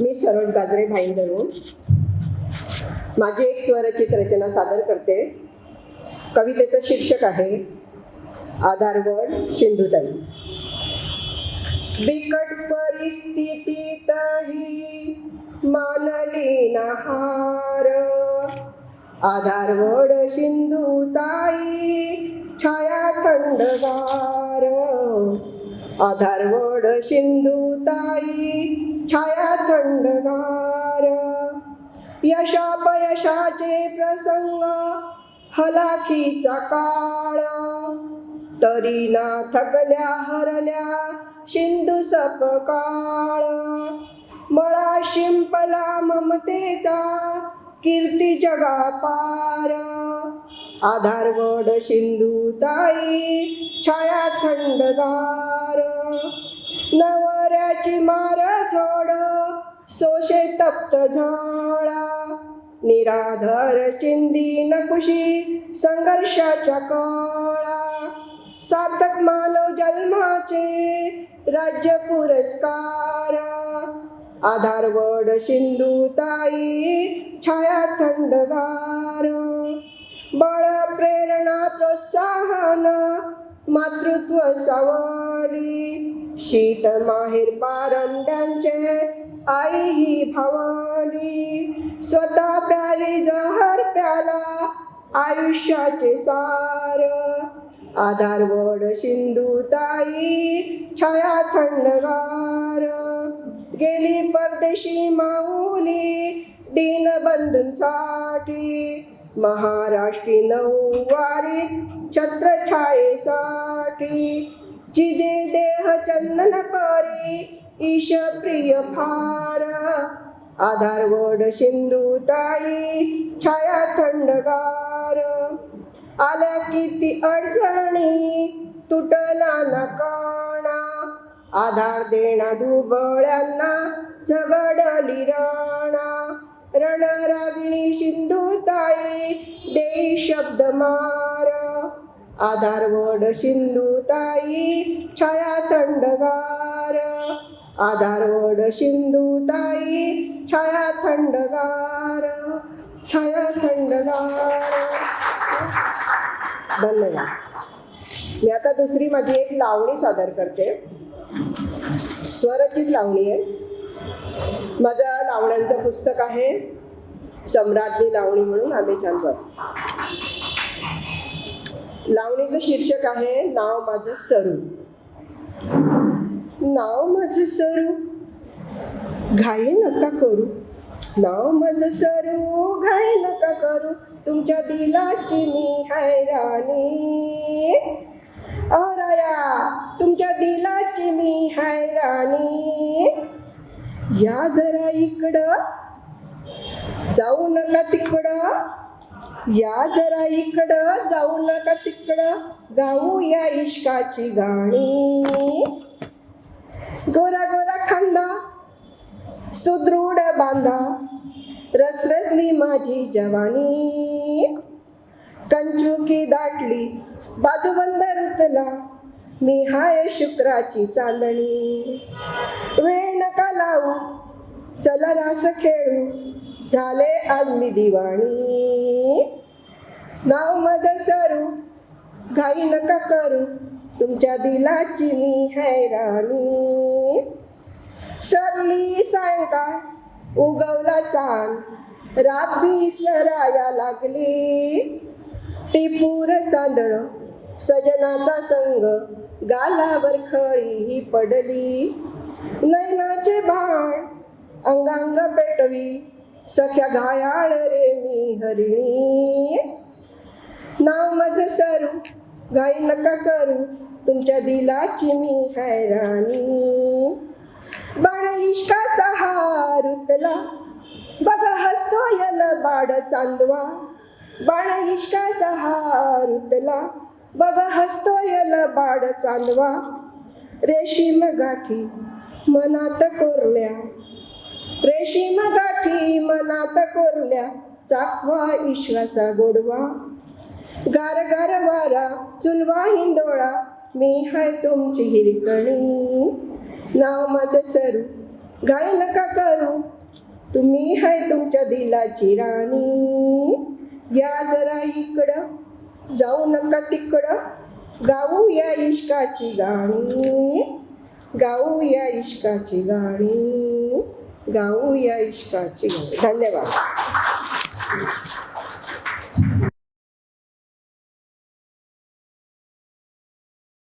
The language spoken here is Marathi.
मी सरोज गाजरे भाईंदरून माझी एक स्वरचित रचना सादर करते. कवितेचं शीर्षक आहे आधारवड सिंधुताई. बिकट परिस्थितीतही मानली नहार. आधारवड सिंधुताई छाया थंडगार. आधारवड सिंधुताई छाया थंडगार. यशापयशाचे प्रसंग हलाखीचा काळ. तरी ना थकल्या हरल्या सिंधू सपकाळ. मळा शिंपला ममतेचा कीर्ती जगा पार आधारवड सिंधू ताई छाया थंडगार. नवऱ्याची मार झोड सोशे तप्त झाळा निराधार चिंदी नकुशी संघर्षाच्या काळा. सार्थक मानव जन्माचे राज्य पुरस्कार. आधारवड सिंधू ताई छाया थंडगार. बळ प्रेरणा प्रोत्साहन मातृत्व सवाली. शीत माहेर पारंड्यांचे आई ही भवानी. स्वतः प्याली जहर प्याला आयुष्याचे सार. आधारवड सिंधू ताई छाया थंडगार. गेली परदेशी माऊली दीन बंधूंसाठी महाराष्ट्री नऊवारीत छत्रछायेसाठी. जिजे देह चंदन पारी ईश प्रिय फार. आधारवड सिंधू ताई छाया थंडगार. आल्या किती अडचणी तुटला ना काणा. आधार देणा दुबळ्यांना झगडली राणा. रणरागिणी सिंधू ताई देई शब्द मार. आधारवड सिंधू ताई छाया थंडगार. आधारवड सिंधू ताई छाया थंडगार छाया थंडगार. धन्यवाद. मी आता दुसरी माझी एक लावणी सादर करते. स्वरचित लावणी आहे. माझ्या लावण्यांचं पुस्तक आहे सम्राज्ञी लावणी म्हणून आम्ही लावणीचं शीर्षक आहे नाव माझं सरू. नाव माझं सरू हो. घाई नका करू. नाव माझं सरू हो, घाई नका करू. तुमच्या दिलाची मी हैराणी अरया तुमच्या दिलाची मी हैराणी या जरा इकडं. जाऊ नका तिकडं. या जरा इकडं. जाऊ नका तिकडं. गाऊ या इश्काची गाणी. गोरा गोरा खांदा सुदृढ बांधा. रसरसली माझी जवानी. कंचुकी दाटली बाजूबंद रुतला. मी हाय शुक्राची चांदणी. वेळ नका लावू चला रास खेळू. झाले आज मी दिवाणी. नाव माझं सरू घाई नका करू. तुमच्या दिलाची मी हैराणी सरली सायंकाळ उगवला चांद. रात बी सराया लागली. टिपूर चांदण सजनाचा संग गालावर खळी ही पडली. नैनाचे बाण अंगांग पेटवी सख्या घायाळ रे मी हरिणी. नाव माझं सरू घाई नका करू तुमच्या दिलाची मी हैराणी बाण इश्काचा हा रुतला बघा हसतो यल बाड चांदवा. बाण इश्काचा हा रुतला बघा हसतो यल बाड चांदवा. रेशीम गाठी मनात कोरल्या. रेशीम गाठी मनात कोरल्या. चाकवा ईश्वाचा गोडवा. गार गार वारा चुलवा हिंदोळा. मी हाय तुमची हिरकणी. नाव माझं सरू गाय नका करू. तुम्ही हाय तुमच्या दिलाची राणी. या जरा इकडं जाऊ नका तिकडं. गाऊ या इश्काची गाणी. गाऊ या इश्काची गाणी. गाऊ या इश्काची गाणी. धन्यवाद.